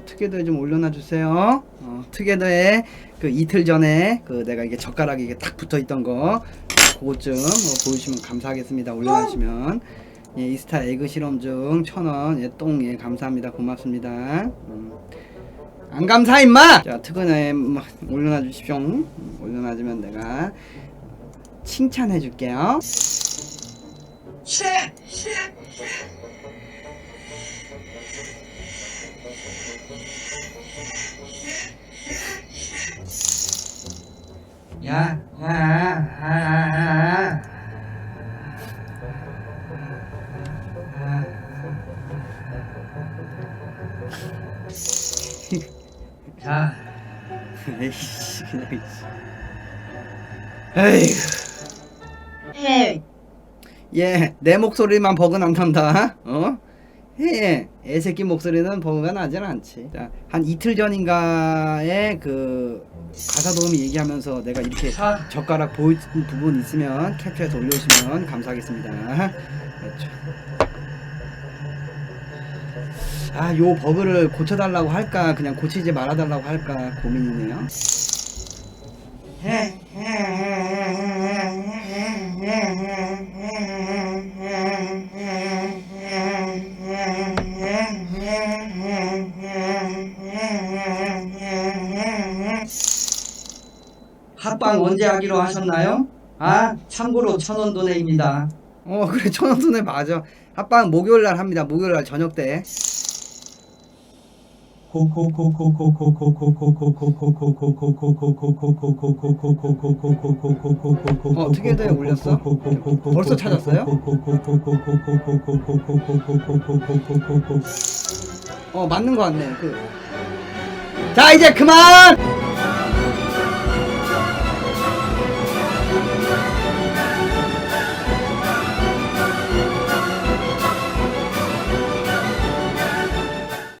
어, 투게더에 좀 올려놔 주세요. 어, 투게더에 그 이틀 전에 그 내가 이게 젓가락이 이게 딱 붙어 있던 거 그것 좀 어, 보여주시면 감사하겠습니다. 올려주시면 예, 이스타 에그 실험 중 천 원, 예, 똥, 예, 감사합니다. 고맙습니다. 음. 안 감사 임마! 자, 특은에 뭐, 올려놔 주십시오. 음, 올려놔 주면 내가 칭찬해 줄게요. 야, 야, 아, 자, 에이씨, 그냥 이씨. 에이구. 해. 예, 내 목소리만 버그 안 난다. 어? 예, 애새끼 목소리는 버그가 나진 않지. 자, 한 이틀 전인가에 그 가사 도우미 얘기하면서 내가 이렇게 자. 젓가락 보인 부분 있으면 캡처해서 올려주시면 감사하겠습니다. 그렇죠. 아, 요 버그를 고쳐달라고 할까, 그냥 고치지 말아달라고 할까 고민이네요. 합방 언제 하기로 하셨나요? 아, 참고로 천원 도네입니다. 어 그래 천원 손에 맞아 합방 목요일 날 합니다 목요일 날 저녁 때 어, 투게더에 올렸어? 벌써 찾았어요? 어 맞는 거 같네 그 자 이제 그만